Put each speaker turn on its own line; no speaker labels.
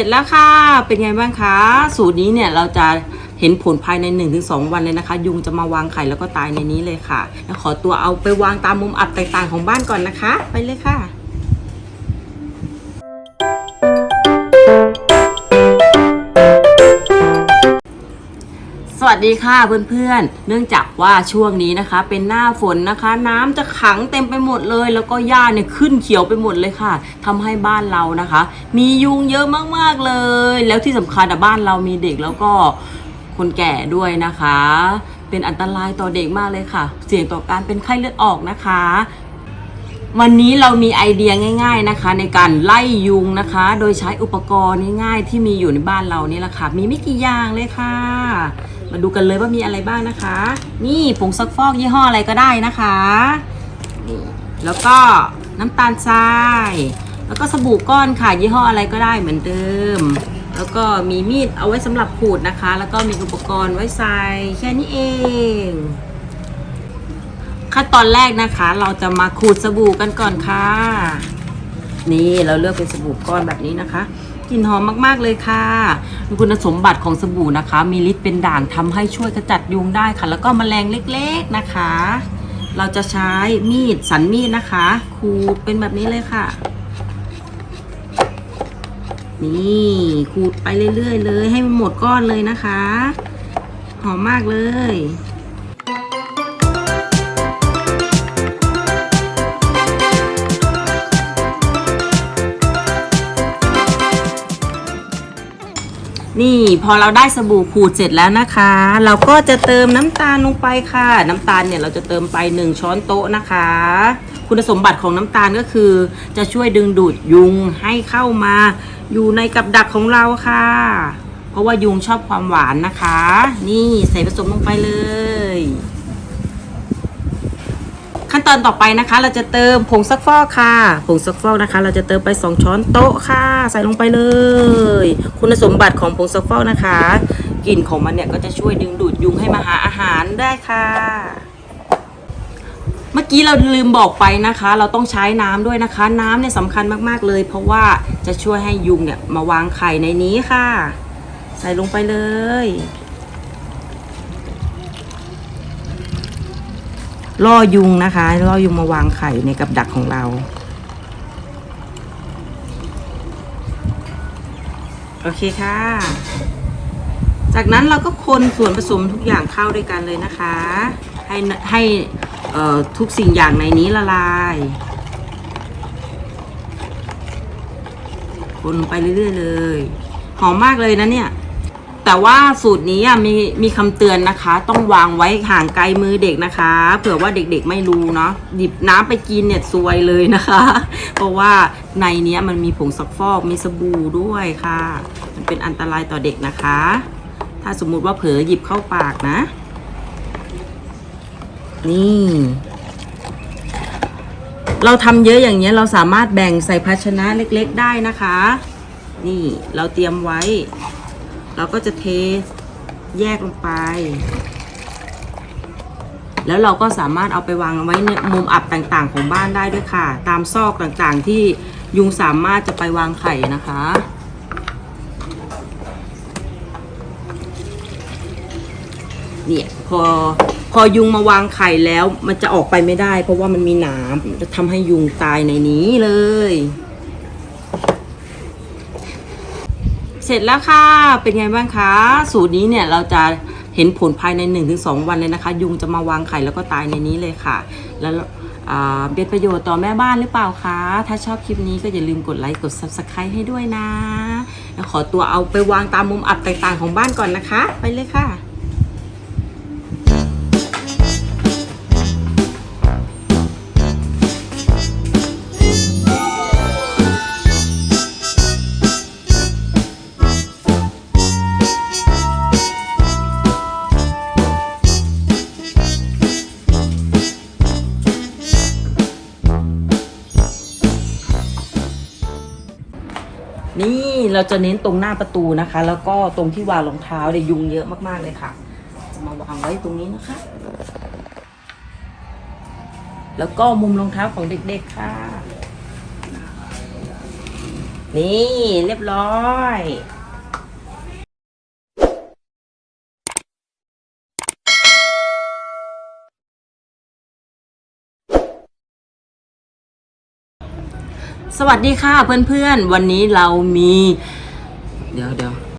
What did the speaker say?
เสร็จแล้วค่ะ เป็นไงบ้างคะ สูตรนี้เนี่ยเราจะเห็นผลภายใน 1-2 วันเลยนะคะ ยุงจะมาวางไข่แล้วก็ตายในนี้เลยค่ะแล้วขอตัวเอาไปวางตามมุมอับต่างๆของบ้านก่อนนะคะ ไปเลยค่ะ สวัสดีค่ะเพื่อนๆ เนื่องจากว่าช่วงนี้นะคะ เป็นหน้าฝนนะคะ น้ำจะขังเต็มไปหมดเลย แล้วก็หญ้าเนี่ยขึ้นเขียวไปหมดเลยค่ะทำให้บ้านเรานะคะ มียุงเยอะมากๆเลย แล้วที่สำคัญอะบ้านเรามีเด็กแล้วก็คนแก่ด้วยนะคะ เป็นอันตรายต่อเด็กมากเลยค่ะ เสี่ยงต่อการเป็นไข้เลือดออกนะคะวันนี้เรามีไอเดียง่าย ๆนะคะ ในการไล่ยุงนะคะ โดยใช้อุปกรณ์ง่ายๆที่มีอยู่ในบ้านเรานี่แหละค่ะ มีไม่กี่อย่างเลยค่ะ มาดูกันเลยว่ามีอะไรบ้างนะคะ นี่ผงซักฟอกยี่ห้ออะไรก็ได้นะคะนี่แล้วก็น้ำตาลทราย แล้วก็สบู่ก้อนค่ะยี่ห้ออะไรก็ได้เหมือนเดิม แล้วก็มีมีดเอาไว้สำหรับขูดนะคะ แล้วก็มีอุปกรณ์ไว้ใส่แค่นี้เอง ขั้นตอนแรกนะคะ เราจะมาขูดสบู่กันก่อนค่ะ นี่เราเลือกเป็นสบู่ก้อนแบบนี้นะคะ กลิ่นหอมมากๆเลยค่ะคุณสมบัติของสบู่นะคะ มีฤทธิ์เป็นด่างทำให้ช่วยกระจัดยุงได้ค่ะ แล้วก็แมลงเล็กๆนะคะ เราจะใช้มีดสันมีดนะคะขูดเป็นแบบนี้เลยค่ะ นี่ขูดไปเรื่อยๆเลย ให้มันหมดก้อนเลยนะคะ หอมมากเลย นี่พอเราได้สบู่ขูดเสร็จแล้วนะคะ เราก็จะเติมน้ำตาลลงไปค่ะ น้ำตาลเนี่ยเราจะเติมไป 1 ช้อนโต๊ะนะคะ คุณสมบัติของน้ำตาลก็คือ จะช่วยดึงดูดยุงให้เข้ามา อยู่ในกับดักของเราค่ะ เพราะว่ายุงชอบความหวานนะคะ นี่ใส่ผสมลงไปเลย ขั้นตอนต่อไปนะคะ เราจะเติมผงซักฟอกค่ะ ผงซักฟอกนะคะ เราจะเติมไป 2 ช้อนโต๊ะค่ะ ใส่ลงไปเลย คุณสมบัติของผงซักฟอกนะคะกลิ่นของมันเนี่ยก็จะช่วยดึงดูดยุงให้มาหาอาหารได้ค่ะ เมื่อกี้เราลืมบอกไปนะคะ เราต้องใช้น้ำด้วยนะคะ น้ำเนี่ยสำคัญมากๆเลย เพราะว่าจะช่วยให้ยุงเนี่ยมาวางไข่ในนี้ค่ะ ใส่ลงไปเลย ล่อยุงนะคะ ล่อยุงมาวางไข่ในกับดักของเราโอเคค่ะ จากนั้นเราก็คนส่วนผสมทุกอย่างเข้าด้วยกันเลยนะคะ ให้ให้ทุกสิ่งอย่างในนี้ละลาย คนไปเรื่อยๆเลย หอมมากเลยนะเนี่ย แต่ว่าสูตรนี้มีมีคำเตือนนะคะ ต้องวางไว้ห่างไกลมือเด็กนะคะ เผื่อว่าเด็กๆไม่รู้เนาะหยิบน้ำไปกินเนี่ยซวยเลยนะคะ เพราะว่าในนี้มันมีผงซักฟอกมีสบู่ด้วยค่ะ มันเป็นอันตรายต่อเด็กนะคะ ถ้าสมมุติว่าเผลอหยิบเข้าปากนะ นี่ เราทำเยอะอย่างเงี้ยเราสามารถแบ่งใส่ภาชนะเล็ก ๆ ได้นะคะ นี่เราเตรียมไว้ เราก็จะเทแยกลงไป แล้วเราก็สามารถเอาไปวางไว้ในมุมอับต่างๆ ของบ้านได้ด้วยค่ะ ตามซอกต่างๆที่ยุงสามารถจะไปวางไข่นะคะเนี่ยพอพอยุงมาวางไข่แล้วมันจะออกไปไม่ได้ เพราะว่ามันมีหนามจะทำให้ยุงตายในนี้เลย เสร็จแล้วค่ะเป็นไงบ้างคะสูตรนี้เนี่ยเราจะเห็นผลภายใน 1-2 วันเลยนะคะ ยุงจะมาวางไข่แล้วก็ตายในนี้เลยค่ะ แล้วอ่าเป็นประโยชน์ต่อแม่บ้านหรือเปล่าคะ ถ้าชอบคลิปนี้ก็อย่าลืมกดไลค์กด subscribe ให้ด้วยนะ ขอตัวเอาไปวางตามมุมอับต่างๆของบ้านก่อนนะคะ ไปเลยค่ะ เราจะเน้นตรงหน้าประตูนะคะ แล้วก็ตรงที่วางรองเท้าเนี่ยยุงเยอะมากๆเลยค่ะ จะมาวางไว้ตรงนี้นะคะ แล้วก็มุมรองเท้าของเด็กๆค่ะ นี่เรียบร้อย สวัสดีค่ะเพื่อนๆ วันนี้เรามี เดี๋ยวเดี๋ยว